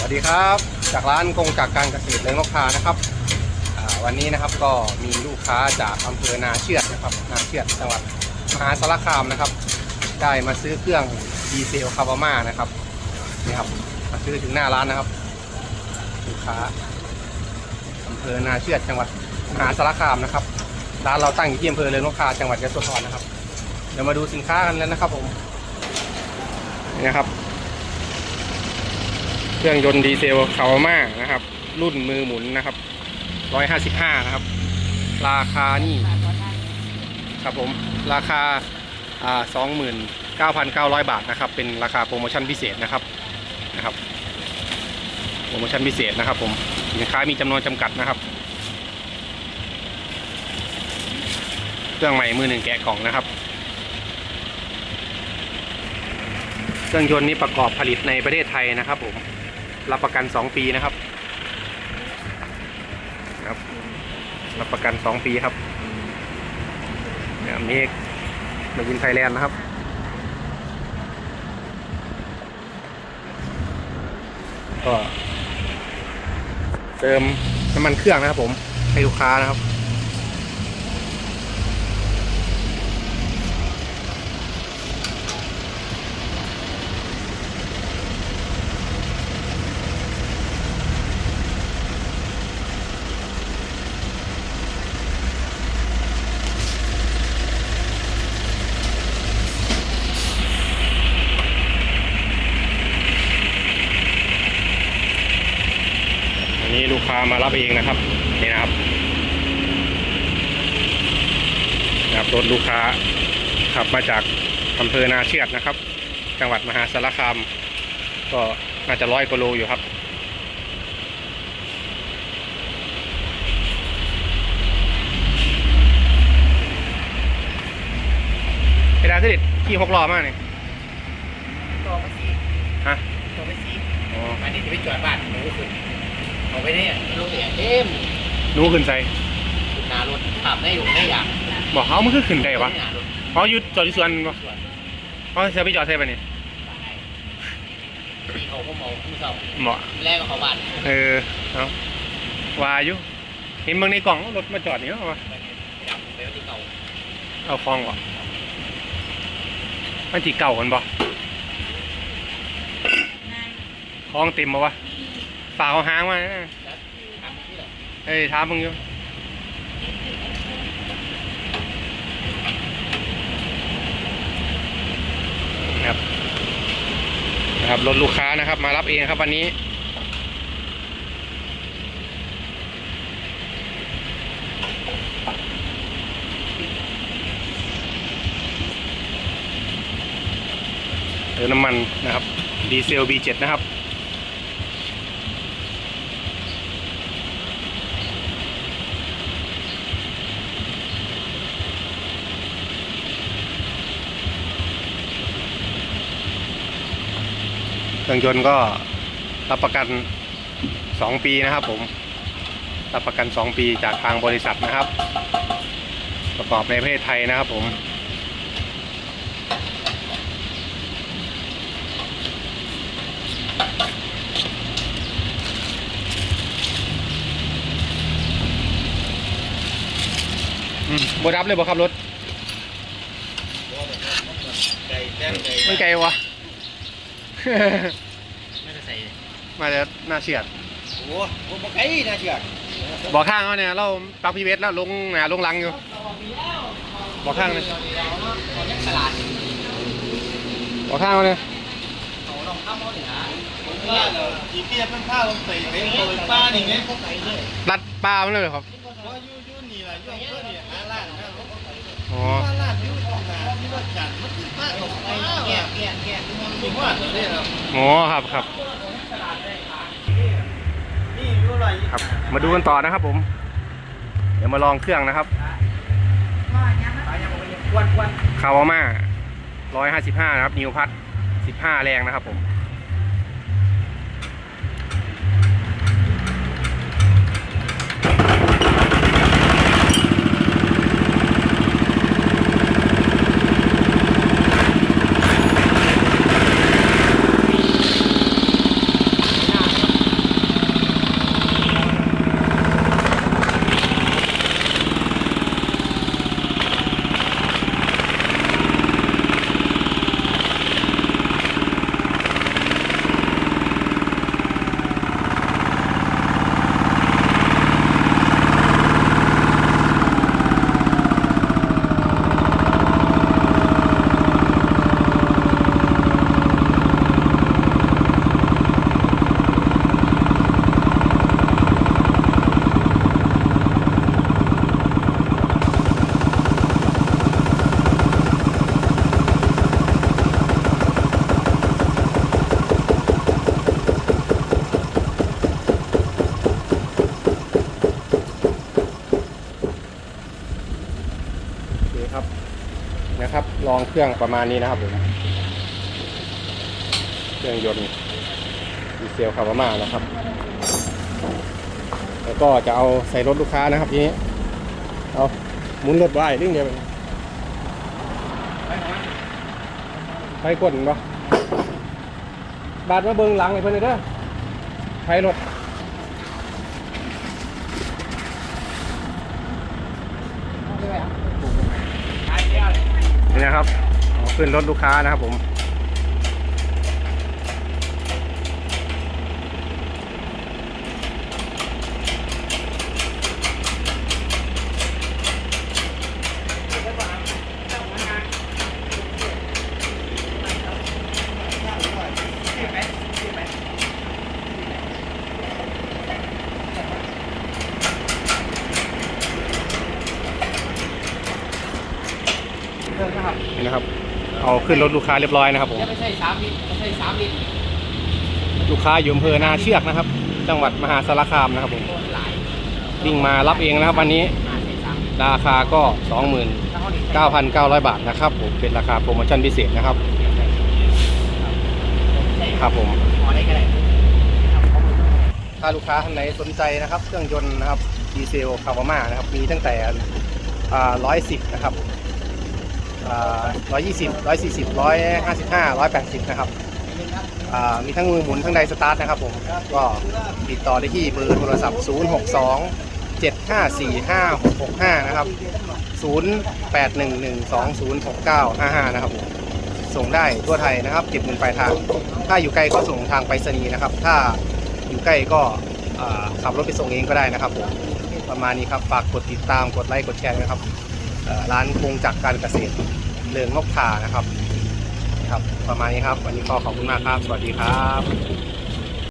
สวัสดีครับจากร้านกงจากการเกษตรเลี้ยงนกพานะครับวันนี้นะครับก็มีลูกค้าจากอำเภอนาเชือดนะครับนาเชือดจังหวัดมหาสารคามนะครับ ได้มาซื้อเครื่องดีเซลคาบาม่านะครับนี่ครับมาซื้อถึงหน้าร้านนะครับ ลูกค้าอำเภอนาเชือดจังหวัดมหาสารคามนะครับร้านเราตั้งอยู่ที่อำเภอเรือนนกพาจังหวัดยะโสธรนะครับเดี๋ยวมาดูสินค้ากันแล้วนะครับผมนี่นะครับ เครื่องยนต์ดีเซลคาวาม่านะครับ รุ่นมือหมุนนะครับ155นะครับ ราคานี่ครับผมราคาอ่า29,900บาทนะครับ เป็นราคาโปรโมชั่นพิเศษนะครับนะครับ โปรโมชั่นพิเศษนะครับ ผมสินค้ามีจำนวนจำกัดนะครับ เครื่องใหม่มือหนึ่งแกะกล่องนะครับเครื่องยนต์นี้ประกอบผลิตในประเทศไทยนะครับผม รับประกัน 2 ปีนะครับครับรับประกัน 2 ปีครับเนี่ยมกมายินไทยแลนด์นะครับก็เติมน้ำมันเครื่องนะครับผมให้ลูกค้านะครับ อันนี้ลูกค้ามารับเองนะครับนี่นะครับนะครับรถลูกค้าขับมาจากอำเภอนาเชือดนะครับ จังหวัดมหาสารคามก็น่าจะร้อยกว่าโลอยู่ครับไอ้ดาวที่เด็ดขี่หกล้อมากเนี่ยตัวไปซีฮะตัวไปซีอ๋ออันนี้จะไปจอดบ้านหนูขึ้น เอาไปเนี่ยรถเสียเต็มหนูขึ้นใจขึ้นหน้ารถขับได้อยู่ได้อย่างบอกเขามันคือขึ้นได้วะหน้ารถเขาหยุดจอดที่สวนปะส่วนเขาจะไปจอดใช่ปะเนี่ยที่เขาก็เมาผู้เฒ่าเหมาะแรกก็เขาบ้านเออเอาวาอยู่เห็นบางในกล่องรถมาจอดนี่เนาะวะไปดับไปที่เก่าเอาคลองก่อนมันที่เก่ากันบ่คลองเต็มบ่วะ ฝากเอาหางมาเฮ้ยถามมึงอยู่นะครับนะครับรถลูกค้านะครับ มารับเองครับวันนี้เติมน้ำมันนะครับ ดีเซล B7 นะครับ เครื่องยนต์ก็รับประกัน 2 ปีนะครับผม รับประกัน 2 ปีจากทางบริษัทนะครับ ประกอบในประเทศไทยนะครับผมอืมบดับเลยบ่ครับรถไก่แจ้งไก่มันไกลวะ ไม่ได้ใส่มาจะน่าเฉียด โอ้โหบอกไก่น่าเชื่อบอกข้างเขาเนี่ยเราปักพีเวสแล้วลงหนาลงหลังอยู่ บอกข้างเลยตลาดบอกข้างเขาเนี่ยเขาลองข้ามเขาถึงหาว่าเราจีเปียเป็นผ้าลงใส่เป็นโอยป้านี่ไงพวกไก่เลยรัดปลามันเลยเหรอครับว่ายูยูนี่ล่ะยูเพื่อนี่หาล้านนะอ๋อว่าล้านยูตรงนาที่ว่าจันมันคือป้าของไก่ป้าแก่ว่ะแก่แก่คิดว่าเนี่ยครับอ๋อครับครับ นี่ยูอะไรครับ มาดูกันต่อนะครับผม เดี๋ยวมาลองเครื่องนะครับวันวันคาวาม่าร้อยห้าสิบห้านะครับ นิวพัทสิบห้าแรงนะครับผม เลองเครื่องประมาณนี้นะครับผม เครื่องยนต์ดีเซลคาร์บามานะครับ แล้วก็จะเอาใส่รถลูกค้านะครับทีนี้ เอาหมุนรถไว้เรื่องเดียวไปกดบ่บาดมาเบิงหลังให้เพิ่นเด้อไปรถนี่ นี่นะครับขึ้นรถลูกค้านะครับผม นะครับนี่นะครับ เอาขึ้นรถลูกค้าเรียบร้อยนะครับผมไม่ใช่สามลิตรไม่ใช่สามลิตรลูกค้าอยู่อำเภอนาเชือกนะครับ จังหวัดมหาสารคามนะครับผมโคนหลายวิ่งมารับเองนะครับวันนี้ห้าใช่สามลิตรราคาก็ถ้าเขาดี29,900 บาทนะครับผมเป็นราคาโปรโมชั่นพิเศษนะครับครับผมพอได้ก็ได้ครับขอบคุณถ้าลูกค้าท่านไหนสนใจนะครับ เครื่องยนต์นะครับดีเซลคาร์บามานะครับมีตั้งแต่ร้อยสิบนะครับ ร้อยยี่สิบร้อยสี่สิบร้อยห้าสิบห้าร้อยแปดสิบนะครับมีทั้งมือหมุนทั้งไดสตาร์ทนะครับผมก็ติดต่อได้ที่เบอร์โทรศัพท์ 0 6 2 7 5 4 5 6 6 5 นะครับ 0 8 1 1 2 0 6 9 5 5 นะครับผมส่งได้ทั่วไทยนะครับเก็บเงินปลายทาง ถ้าอยู่ไกลก็ส่งทางไปรษณีย์นะครับ ถ้าอยู่ใกล้ก็ขับรถไปส่งเองก็ได้นะครับผมประมาณนี้ครับฝากกดติดตามกดไลค์กดแชร์นะครับร้านคงจักรการเกษตร เรืองนกทานะครับครับ ประมาณนี้ครับ วันนี้ก็ขอบคุณมากครับ สวัสดีครับ